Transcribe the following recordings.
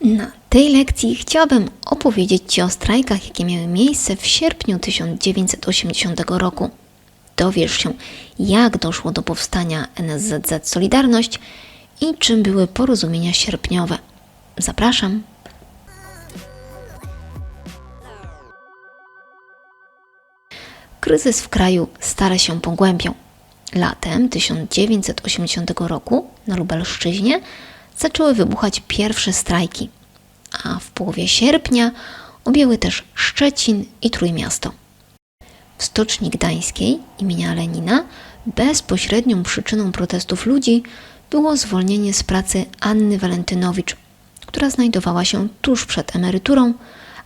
Na tej lekcji chciałabym opowiedzieć Ci o strajkach, jakie miały miejsce w sierpniu 1980 roku. Dowiesz się, jak doszło do powstania NSZZ Solidarność i czym były porozumienia sierpniowe. Zapraszam. Kryzys w kraju stale się pogłębiał. Latem 1980 roku na Lubelszczyźnie zaczęły wybuchać pierwsze strajki, a w połowie sierpnia objęły też Szczecin i Trójmiasto. W Stoczni Gdańskiej imienia Lenina bezpośrednią przyczyną protestów ludzi było zwolnienie z pracy Anny Walentynowicz, która znajdowała się tuż przed emeryturą,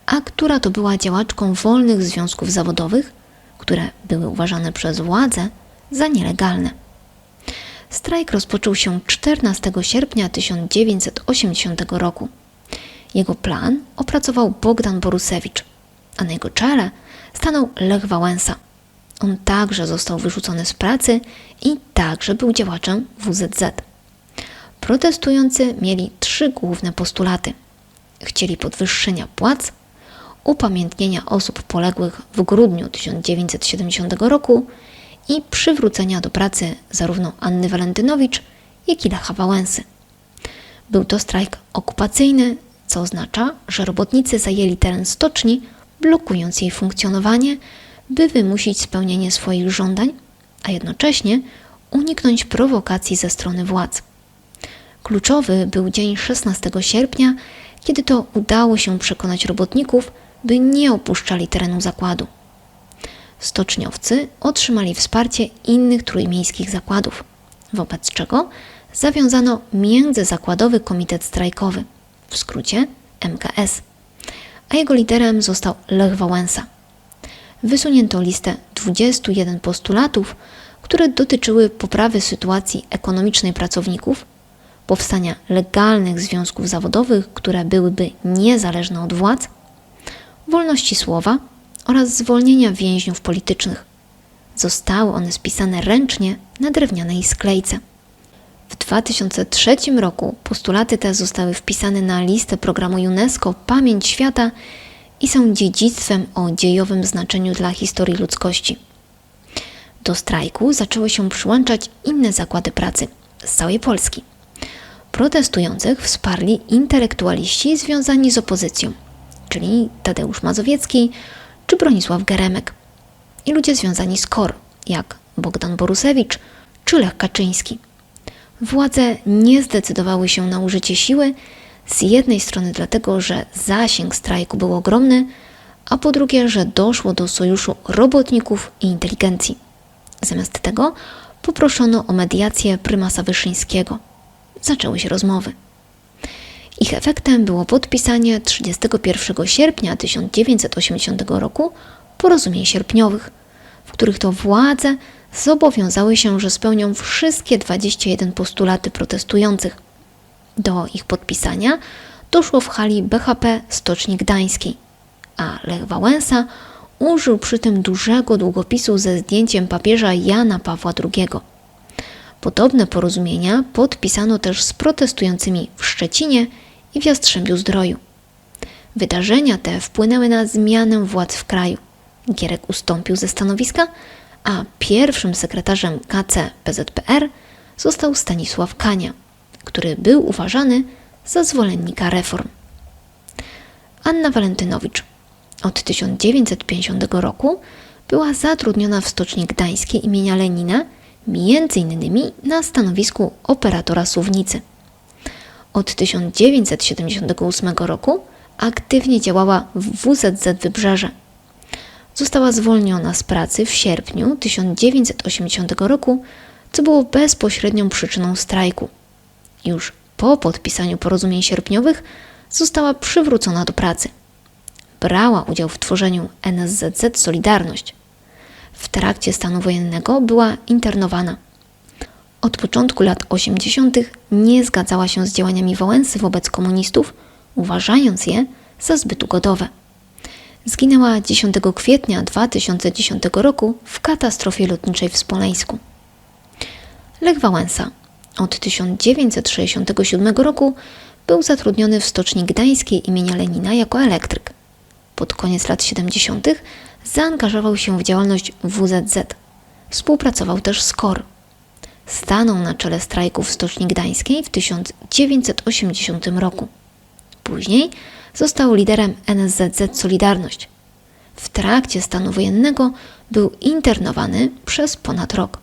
a która to była działaczką wolnych związków zawodowych, które były uważane przez władze za nielegalne. Strajk rozpoczął się 14 sierpnia 1980 roku. Jego plan opracował Bogdan Borusewicz, a na jego czele stanął Lech Wałęsa. On także został wyrzucony z pracy i także był działaczem WZZ. Protestujący mieli trzy główne postulaty. Chcieli podwyższenia płac, upamiętnienia osób poległych w grudniu 1970 roku i przywrócenia do pracy zarówno Anny Walentynowicz, jak i Lecha Wałęsy. Był to strajk okupacyjny, co oznacza, że robotnicy zajęli teren stoczni, blokując jej funkcjonowanie, by wymusić spełnienie swoich żądań, a jednocześnie uniknąć prowokacji ze strony władz. Kluczowy był dzień 16 sierpnia, kiedy to udało się przekonać robotników, by nie opuszczali terenu zakładu. Stoczniowcy otrzymali wsparcie innych trójmiejskich zakładów, wobec czego zawiązano Międzyzakładowy Komitet Strajkowy, w skrócie MKS, a jego liderem został Lech Wałęsa. Wysunięto listę 21 postulatów, które dotyczyły poprawy sytuacji ekonomicznej pracowników, powstania legalnych związków zawodowych, które byłyby niezależne od władz, wolności słowa oraz zwolnienia więźniów politycznych. Zostały one spisane ręcznie na drewnianej sklejce. W 2003 roku postulaty te zostały wpisane na listę programu UNESCO Pamięć Świata i są dziedzictwem o dziejowym znaczeniu dla historii ludzkości. Do strajku zaczęły się przyłączać inne zakłady pracy z całej Polski. Protestujących wsparli intelektualiści związani z opozycją, czyli Tadeusz Mazowiecki czy Bronisław Geremek, i ludzie związani z KOR, jak Bogdan Borusewicz czy Lech Kaczyński. Władze nie zdecydowały się na użycie siły, z jednej strony dlatego, że zasięg strajku był ogromny, a po drugie, że doszło do sojuszu robotników i inteligencji. Zamiast tego poproszono o mediację prymasa Wyszyńskiego. Zaczęły się rozmowy. Ich efektem było podpisanie 31 sierpnia 1980 roku porozumień sierpniowych, w których to władze zobowiązały się, że spełnią wszystkie 21 postulaty protestujących. Do ich podpisania doszło w hali BHP Stoczni Gdańskiej, a Lech Wałęsa użył przy tym dużego długopisu ze zdjęciem papieża Jana Pawła II. Podobne porozumienia podpisano też z protestującymi w Szczecinie i w Jastrzębiu Zdroju. Wydarzenia te wpłynęły na zmianę władz w kraju. Gierek ustąpił ze stanowiska, a pierwszym sekretarzem KC PZPR został Stanisław Kania, który był uważany za zwolennika reform. Anna Walentynowicz od 1950 roku była zatrudniona w Stoczni Gdańskiej imienia Lenina, między innymi na stanowisku operatora suwnicy. Od 1978 roku aktywnie działała w WZZ Wybrzeże. Została zwolniona z pracy w sierpniu 1980 roku, co było bezpośrednią przyczyną strajku. Już po podpisaniu porozumień sierpniowych została przywrócona do pracy. Brała udział w tworzeniu NSZZ Solidarność. W trakcie stanu wojennego była internowana. Od początku lat 80. nie zgadzała się z działaniami Wałęsy wobec komunistów, uważając je za zbyt ugodowe. Zginęła 10 kwietnia 2010 roku w katastrofie lotniczej w Smoleńsku. Lech Wałęsa od 1967 roku był zatrudniony w Stoczni Gdańskiej imienia Lenina jako elektryk. Pod koniec lat 70. zaangażował się w działalność WZZ. Współpracował też z KOR. Stanął na czele strajków Stoczni Gdańskiej w 1980 roku. Później został liderem NSZZ Solidarność. W trakcie stanu wojennego był internowany przez ponad rok.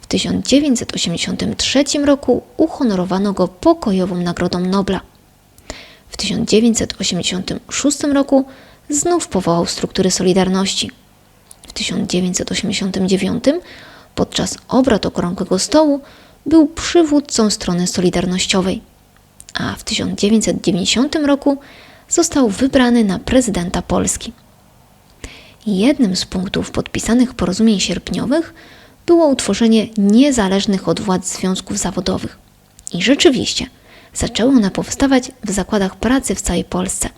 W 1983 roku uhonorowano go pokojową Nagrodą Nobla. W 1986 roku znów powołał struktury Solidarności. W 1989 podczas obrad Okrągłego Stołu był przywódcą strony solidarnościowej, a w 1990 roku został wybrany na prezydenta Polski. Jednym z punktów podpisanych porozumień sierpniowych było utworzenie niezależnych od władz związków zawodowych. I rzeczywiście zaczęły one powstawać w zakładach pracy w całej Polsce.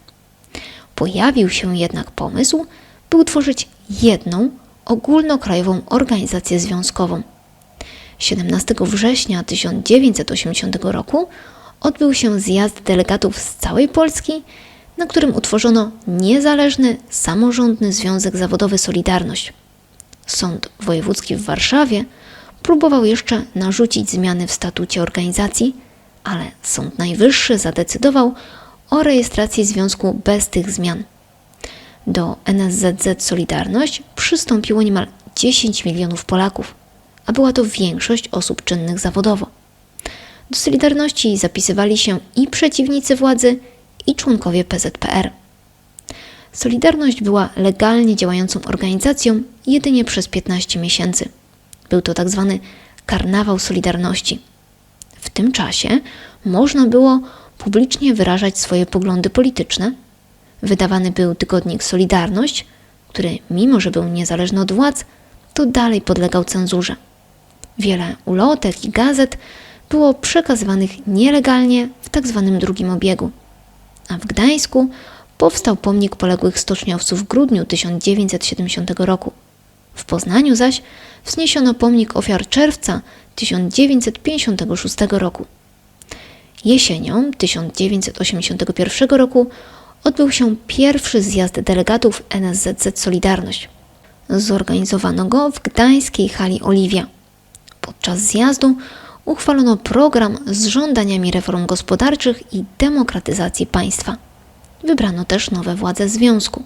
Pojawił się jednak pomysł, by utworzyć jedną ogólnokrajową organizację związkową. 17 września 1980 roku odbył się zjazd delegatów z całej Polski, na którym utworzono niezależny, samorządny Związek Zawodowy Solidarność. Sąd Wojewódzki w Warszawie próbował jeszcze narzucić zmiany w statucie organizacji, ale Sąd Najwyższy zadecydował o rejestracji związku bez tych zmian. Do NSZZ Solidarność przystąpiło niemal 10 milionów Polaków, a była to większość osób czynnych zawodowo. Do Solidarności zapisywali się i przeciwnicy władzy, i członkowie PZPR. Solidarność była legalnie działającą organizacją jedynie przez 15 miesięcy. Był to tak zwany karnawał Solidarności. W tym czasie można było publicznie wyrażać swoje poglądy polityczne. Wydawany był tygodnik Solidarność, który, mimo że był niezależny od władz, to dalej podlegał cenzurze. Wiele ulotek i gazet było przekazywanych nielegalnie w tzw. Tak drugim obiegu. A w Gdańsku powstał pomnik poległych stoczniowców w grudniu 1970 roku. W Poznaniu zaś wzniesiono pomnik ofiar czerwca 1956 roku. Jesienią 1981 roku odbył się pierwszy zjazd delegatów NSZZ Solidarność. Zorganizowano go w gdańskiej hali Oliwia. Podczas zjazdu uchwalono program z żądaniami reform gospodarczych i demokratyzacji państwa. Wybrano też nowe władze związku.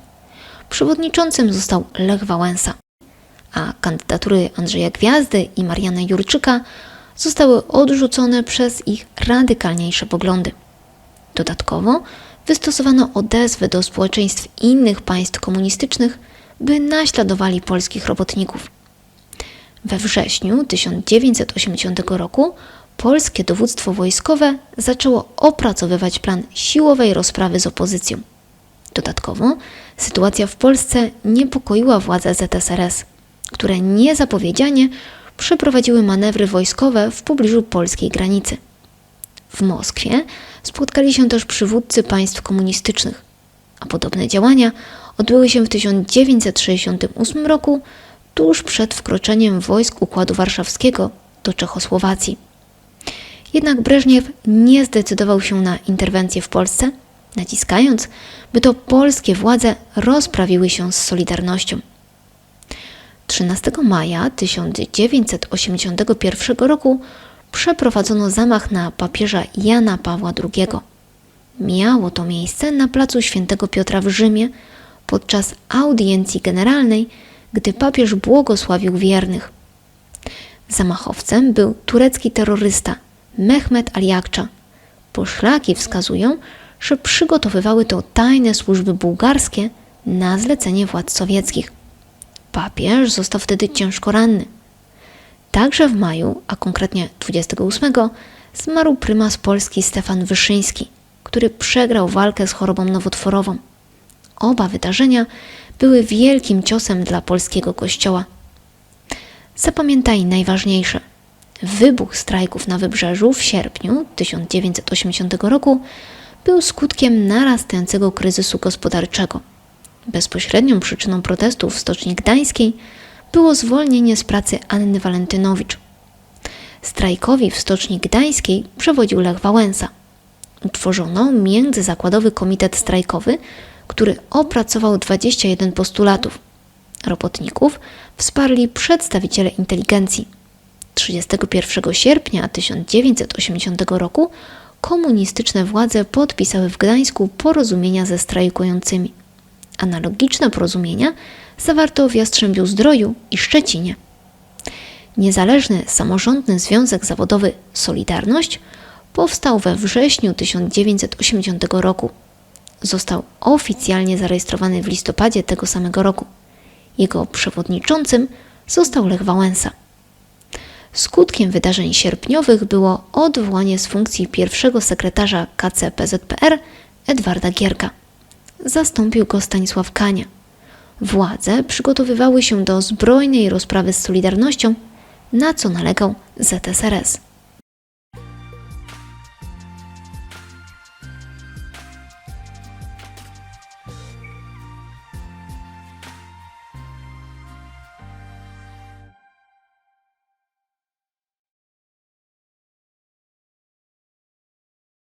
Przewodniczącym został Lech Wałęsa, a kandydatury Andrzeja Gwiazdy i Mariany Jurczyka zostały odrzucone przez ich radykalniejsze poglądy. Dodatkowo wystosowano odezwy do społeczeństw innych państw komunistycznych, by naśladowali polskich robotników. We wrześniu 1980 roku polskie dowództwo wojskowe zaczęło opracowywać plan siłowej rozprawy z opozycją. Dodatkowo sytuacja w Polsce niepokoiła władze ZSRS, które niezapowiedzianie przeprowadziły manewry wojskowe w pobliżu polskiej granicy. W Moskwie spotkali się też przywódcy państw komunistycznych, a podobne działania odbyły się w 1968 roku tuż przed wkroczeniem wojsk Układu Warszawskiego do Czechosłowacji. Jednak Breżniew nie zdecydował się na interwencję w Polsce, naciskając, by to polskie władze rozprawiły się z Solidarnością. 13 maja 1981 roku przeprowadzono zamach na papieża Jana Pawła II. Miało to miejsce na placu Świętego Piotra w Rzymie podczas audiencji generalnej, gdy papież błogosławił wiernych. Zamachowcem był turecki terrorysta Mehmet Aliakcza. Poszlaki wskazują, że przygotowywały to tajne służby bułgarskie na zlecenie władz sowieckich. Papież został wtedy ciężko ranny. Także w maju, a konkretnie 28, zmarł prymas Polski Stefan Wyszyński, który przegrał walkę z chorobą nowotworową. Oba wydarzenia były wielkim ciosem dla polskiego kościoła. Zapamiętaj najważniejsze. Wybuch strajków na wybrzeżu w sierpniu 1980 roku był skutkiem narastającego kryzysu gospodarczego. Bezpośrednią przyczyną protestów w Stoczni Gdańskiej było zwolnienie z pracy Anny Walentynowicz. Strajkowi w Stoczni Gdańskiej przewodził Lech Wałęsa. Utworzono Międzyzakładowy Komitet Strajkowy, który opracował 21 postulatów. Robotników wsparli przedstawiciele inteligencji. 31 sierpnia 1980 roku komunistyczne władze podpisały w Gdańsku porozumienia ze strajkującymi. Analogiczne porozumienia zawarto w Jastrzębiu Zdroju i Szczecinie. Niezależny Samorządny Związek Zawodowy Solidarność powstał we wrześniu 1980 roku. Został oficjalnie zarejestrowany w listopadzie tego samego roku. Jego przewodniczącym został Lech Wałęsa. Skutkiem wydarzeń sierpniowych było odwołanie z funkcji pierwszego sekretarza KCPZPR Edwarda Gierka. Zastąpił go Stanisław Kania. Władze przygotowywały się do zbrojnej rozprawy z Solidarnością, na co nalegał ZSRS.